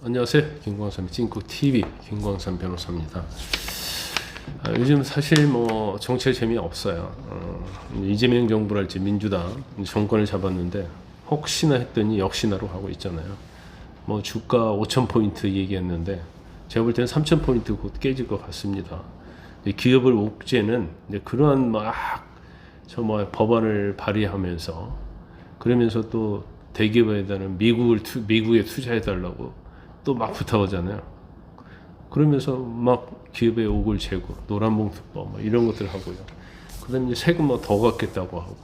안녕하세요. 김광삼 찐구 TV 김광삼 변호사입니다. 아, 요즘 사실 뭐 정치에 재미 없어요. 어, 이재명 정부랄지 민주당 정권을 잡았는데 혹시나 했더니 역시나로 하고 있잖아요. 뭐 주가 5천 포인트 얘기했는데 제가 볼 때는 3천 포인트 곧 깨질 것 같습니다. 이 기업을 옥죄는 그러한 막저뭐 법안을 발의하면서 그러면서 또 대기업에다는 미국을 투, 미국에 투자해 달라고 또막 부탁하잖아요. 그러면서 막 기업의 옥을 재고 노란봉투법 뭐 이런 것들 하고요. 그다음에 세금 뭐 더 걷겠다고 하고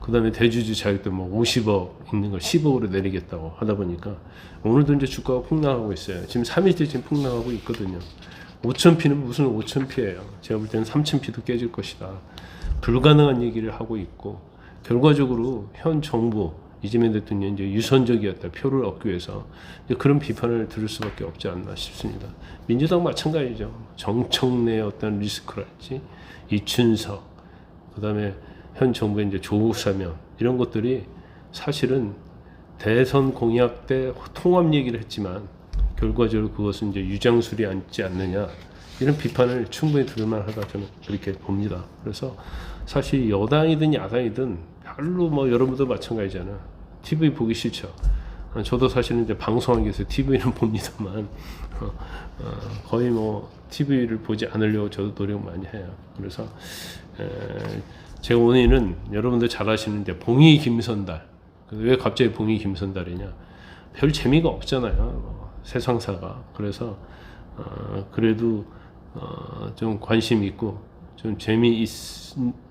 그다음에 대주주 자격도 뭐 50억 있는 걸 10억으로 내리겠다고 하다 보니까 오늘도 이제 주가가 폭락하고 있어요. 지금 3일째 지금 폭락하고 있거든요. 5천피는 무슨 5천피예요. 제가 볼 때는 3천피도 깨질 것이다. 불가능한 얘기를 하고 있고 결과적으로 현 정부 이재명 대통령이 이제 유선적이었다 표를 얻기 위해서 그런 비판을 들을 수밖에 없지 않나 싶습니다. 민주당 마찬가지죠. 정청래 어떤 리스크랄지 이춘석 그 다음에 현 정부의 이제 조국 사면 이런 것들이 사실은 대선 공약 때 통합 얘기를 했지만 결과적으로 그것은 이제 유장술이 앉지 않느냐 이런 비판을 충분히 들을 만 하다 저는 그렇게 봅니다. 그래서 사실 여당이든 야당이든 별로 뭐 여러분도 마찬가지잖아. TV 보기 싫죠. 어, 저도 사실은 이제 방송하기 위해서 TV는 봅니다만 어, 어, 거의 뭐 TV를 보지 않으려고 저도 노력 많이 해요. 그래서 에, 제 원인은 여러분들 잘 아시는 이제 봉이 김선달. 왜 갑자기 봉이 김선달이냐? 별 재미가 없잖아요. 뭐, 세상사가. 그래서 어, 그래도 어, 좀 관심 있고 좀 재미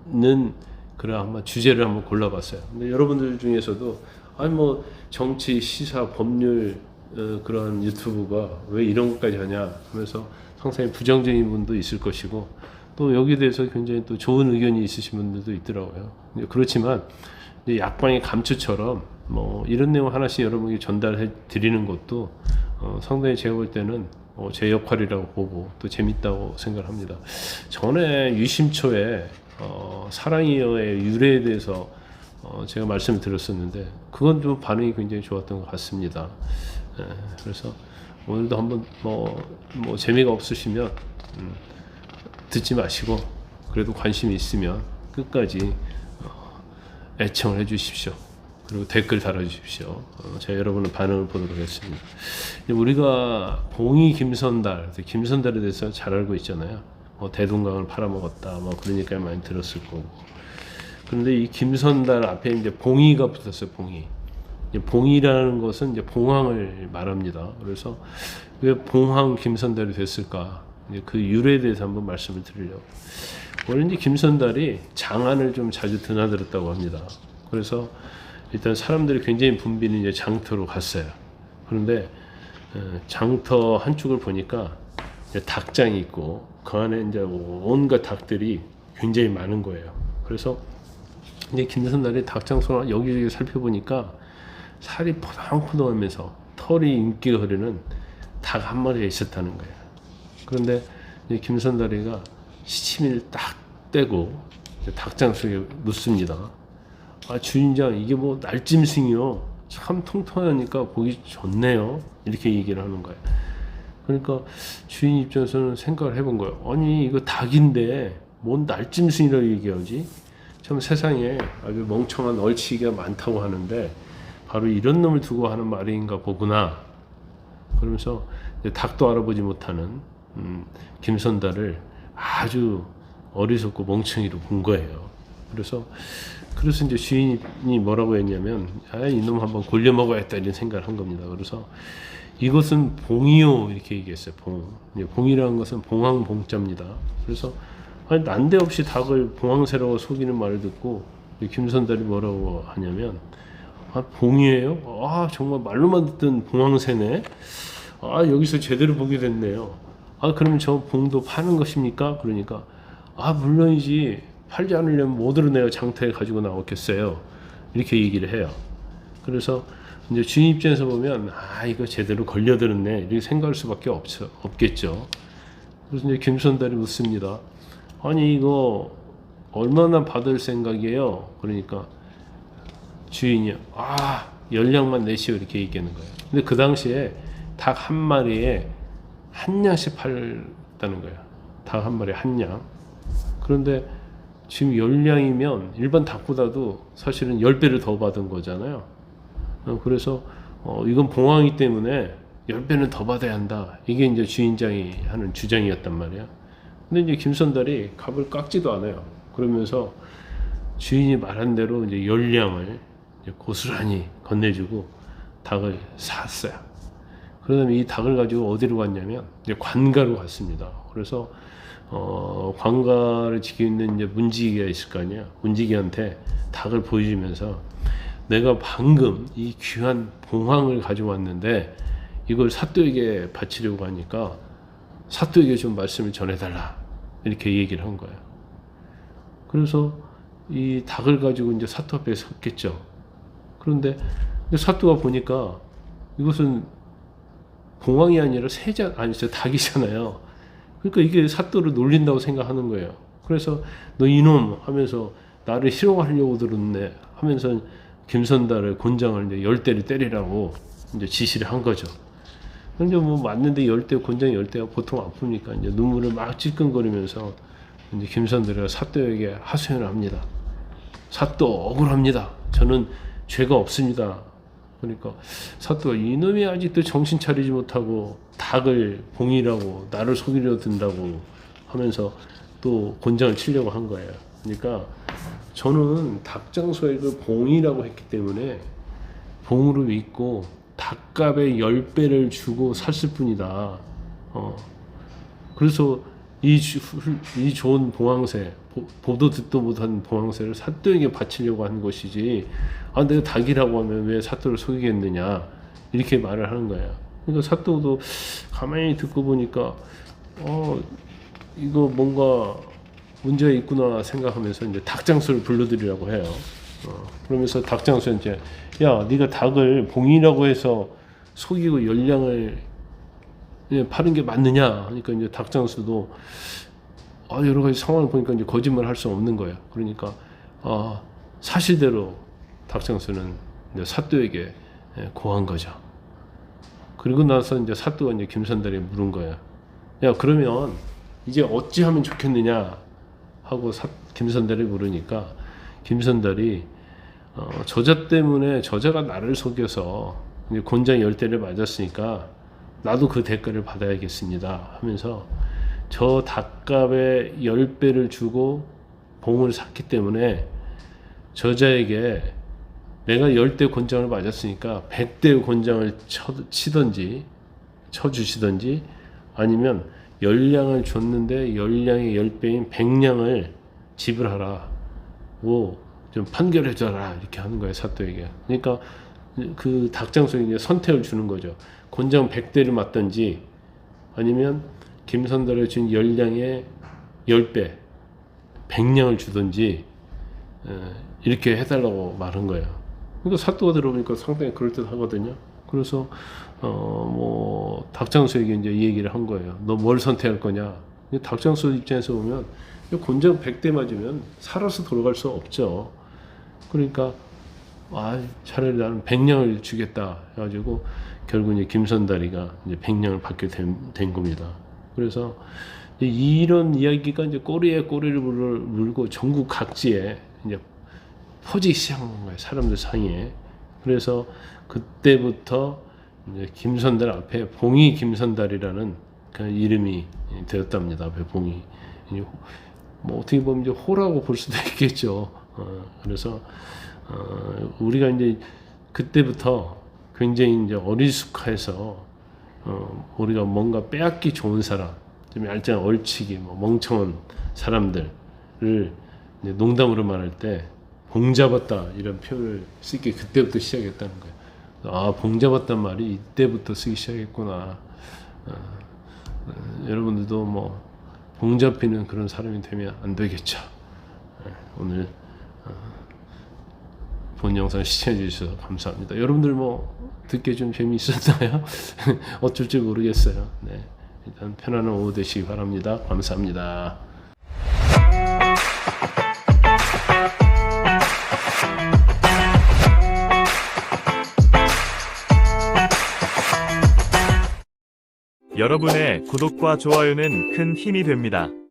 있는 그런 한번 주제를 한번 골라봤어요. 근데 여러분들 중에서도 아니 뭐 정치, 시사, 법률 어, 그런 유튜브가 왜 이런 것까지 하냐 하면서 상당히 부정적인 분도 있을 것이고 또 여기에 대해서 굉장히 또 좋은 의견이 있으신 분들도 있더라고요. 그렇지만 약방의 감초처럼 뭐 이런 내용 하나씩 여러분에게 전달해 드리는 것도 어, 상당히 제가 볼 때는 어, 제 역할이라고 보고 또 재밌다고 생각합니다. 전에 유심초에 어, 사랑이여의 유래에 대해서 어, 제가 말씀을 드렸었는데 그건 좀 반응이 굉장히 좋았던 것 같습니다. 예, 그래서 오늘도 한번 뭐, 뭐 재미가 없으시면 음, 듣지 마시고 그래도 관심이 있으면 끝까지 어, 애청을 해주십시오. 그리고 댓글 달아주십시오. 어, 제가 여러분의 반응을 보도록 하겠습니다. 우리가 봉이 김선달, 김선달에 대해서 잘 알고 있잖아요. 뭐 대동강을 팔아먹었다, 뭐 그러니까 많이 들었을 거고. 그런데 이 김선달 앞에 이제 봉이가 붙었어요. 봉이. 봉이라는 것은 이제 봉황을 말합니다. 그래서 왜 봉황 김선달이 됐을까? 그 유래에 대해서 한번 말씀을 드리려고. 원래 이제 김선달이 장안을 좀 자주 드나들었다고 합니다. 그래서 일단 사람들이 굉장히 붐비는 이제 장터로 갔어요. 그런데 어, 장터 한쪽을 보니까 닭장이 있고 그 안에 이제 온갖 닭들이 굉장히 많은 거예요. 그래서 이제 김선달이 닭장 소나 여기저기 살펴보니까 살이 포동포동하면서 털이 인기가 흐르는 닭 한 마리가 있었다는 거예요. 그런데 김선달이가 시치미를 딱 떼고 닭장 속에 묻습니다. 아 주인장 이게 뭐 날짐승이요? 참 통통하니까 보기 좋네요. 이렇게 얘기를 하는 거예요. 그러니까 주인 입장에서는 생각을 해본 거예요. 아니 이거 닭인데 뭔 날짐승이라고 얘기하지 참 세상에 아주 멍청한 얼치기가 많다고 하는데 바로 이런 놈을 두고 하는 말인가 보구나 그러면서 닭도 알아보지 못하는 음, 김선달을 아주 어리석고 멍청이로 본 거예요 그래서 그래서 이제 주인이 뭐라고 했냐면 아 이놈 한번 골려 먹어야겠다 이런 생각을 한 겁니다. 그래서 이것은 봉이요 이렇게 얘기했어요. 봉. 봉이라는 것은 봉황봉자입니다. 그래서 아니 난데없이 닭을 봉황새라고 속이는 말을 듣고 김선달이 뭐라고 하냐면 아 봉이에요? 아 정말 말로만 듣던 봉황새네. 아 여기서 제대로 보게 됐네요. 아 그러면 저 봉도 파는 것입니까? 그러니까 아 물론이지 팔지 않으려면 뭐들을 내가 장터에 가지고 나왔겠어요. 이렇게 얘기를 해요. 그래서 이제 주인 입장에서 보면 아 이거 제대로 걸려들었네 이렇게 생각할 수밖에 없, 없겠죠. 그래서 이제 김선달이 묻습니다. 아니 이거 얼마나 받을 생각이에요? 그러니까 주인이 아 연량만 내시오 이렇게 얘기하는 거예요. 근데 그 당시에 닭 한 마리에 한 양씩 팔다는 거야. 닭 한 마리에 한 양. 그런데 지금 열량이면 일반 닭보다도 사실은 10배를 더 받은 거잖아요. 어, 그래서 어, 이건 봉황이 때문에 10배는 더 받아야 한다. 이게 이제 주인장이 하는 주장이었단 말이야. 근데 이제 김선달이 값을 깎지도 않아요. 그러면서 주인이 말한 대로 이제 열량을 이제 고스란히 건네주고 닭을 샀어요. 그러다음에 이 닭을 가지고 어디로 갔냐면 이제 관가로 갔습니다. 그래서 어, 관가를 지키고 있는 이제 문지기가 있을 거 아니야. 문지기한테 닭을 보여주면서 내가 방금 이 귀한 봉황을 가져왔는데 이걸 사또에게 바치려고 하니까 사또에게 좀 말씀을 전해달라 이렇게 얘기를 한 거예요. 그래서 이 닭을 가지고 이제 사또 앞에 섰겠죠. 그런데 사또가 보니까 이것은 봉황이 아니라 새자 아니 저 닭이잖아요. 그러니까 이게 사또를 놀린다고 생각하는 거예요. 그래서 너 이놈 하면서 나를 희롱하려고 들었네 하면서 김선달을 곤장을 이제 열 대를 때리라고 이제 지시를 한 거죠. 근데 뭐 맞는데 열대 곤장 열 대가 보통 아프니까 이제 눈물을 막 찔끔거리면서 이제 김선달이 사또에게 하소연을 합니다. 사또 억울합니다. 저는 죄가 없습니다. 그러니까 사또가 이놈이 아직도 정신 차리지 못하고 닭을 봉이라고 나를 속이려 든다고 하면서 또 곤장을 치려고 한 거예요. 그러니까 저는 닭장소에 그 봉이라고 했기 때문에 봉으로 믿고 닭값의 10배를 주고 샀을 뿐이다. 어. 그래서 이, 주- 이 좋은 봉황새, 보- 보도 듣도 못한 봉황새를 사또에게 바치려고 한 것이지, 아, 내가 닭이라고 하면 왜 사또를 속이겠느냐. 이렇게 말을 하는 거야. 그러니까 사또도 가만히 듣고 보니까, 어, 이거 뭔가 문제가 있구나 생각하면서 이제 닭장수를 불러드리라고 해요. 어, 그러면서 닭 장수 이제 야 네가 닭을 봉이라고 해서 속이고 열량을 예, 파는 게 맞느냐 하니까 이제 닭 장수도 아, 여러 가지 상황을 보니까 이제 거짓말 할 수 없는 거예요. 그러니까 아, 사실대로 닭 장수는 이제 사또에게 예, 고한 거죠. 그리고 나서 이제 사또가 이제 김선달에 물은 거야. 야 그러면 이제 어찌 하면 좋겠느냐 하고 사, 김선달이 물으니까 김선달이 어, 저자 때문에 저자가 나를 속여서 곤장 열 대를 맞았으니까 나도 그 대가를 받아야겠습니다 하면서 저 닭값의 열 배를 주고 봉을 샀기 때문에 저자에게 내가 열대 곤장을 맞았으니까 백대 곤장을 쳐, 치든지 쳐주시든지 아니면 열량을 줬는데 열량의 열 배인 백량을 지불하라고 좀 판결해 줘라 이렇게 하는 거예요 사또에게. 그러니까 그 닭장소에 이제 선택을 주는 거죠. 곤장 100대를 맞든지 아니면 김선달에 준 열량의 10배, 100량을 주든지 에, 이렇게 해달라고 말한 거예요. 그러니까 사또가 들어보니까 상당히 그럴듯하거든요. 그래서 어뭐 닭장수에게 이제 이 얘기를 한 거예요. 너 뭘 선택할 거냐? 닭장수 입장에서 보면 이 곤장 100대 맞으면 살아서 돌아갈 수 없죠. 그러니까 아 차라리 나는 100냥을 주겠다 해가지고 결국 이제 김선다리가 이제 100냥을 받게 된, 된 겁니다. 그래서 이런 이야기가 이제 꼬리에 꼬리를 물- 물고 전국 각지에 이제 퍼지기 시작한 거예요. 사람들 사이에. 그래서 그때부터 이제 김선달 앞에 봉이 김선달이라는 그 이름이 되었답니다. 앞에 봉이. 뭐 어떻게 보면 이제 호라고 볼 수도 있겠죠. 어, 그래서 어, 우리가 이제 그때부터 굉장히 이제 어리숙해서 어, 우리가 뭔가 빼앗기 좋은 사람, 좀 얄짤 얼치기, 뭐 멍청한 사람들을 농담으로 말할 때 봉잡았다 이런 표현을 쓰기 그때부터 시작했다는 거예요. 아 봉잡았단 말이 이때부터 쓰기 시작했구나. 여러분들도 뭐 봉잡히는 그런 사람이 되면 안 되겠죠. 예, 오늘 어, 본 영상 시청해 주셔서 감사합니다. 여러분들 뭐 듣기 좀 재미있었나요? 어쩔 줄 모르겠어요. 네, 일단 편안한 오후 되시기 바랍니다. 감사합니다. 여러분의 구독과 좋아요는 큰 힘이 됩니다.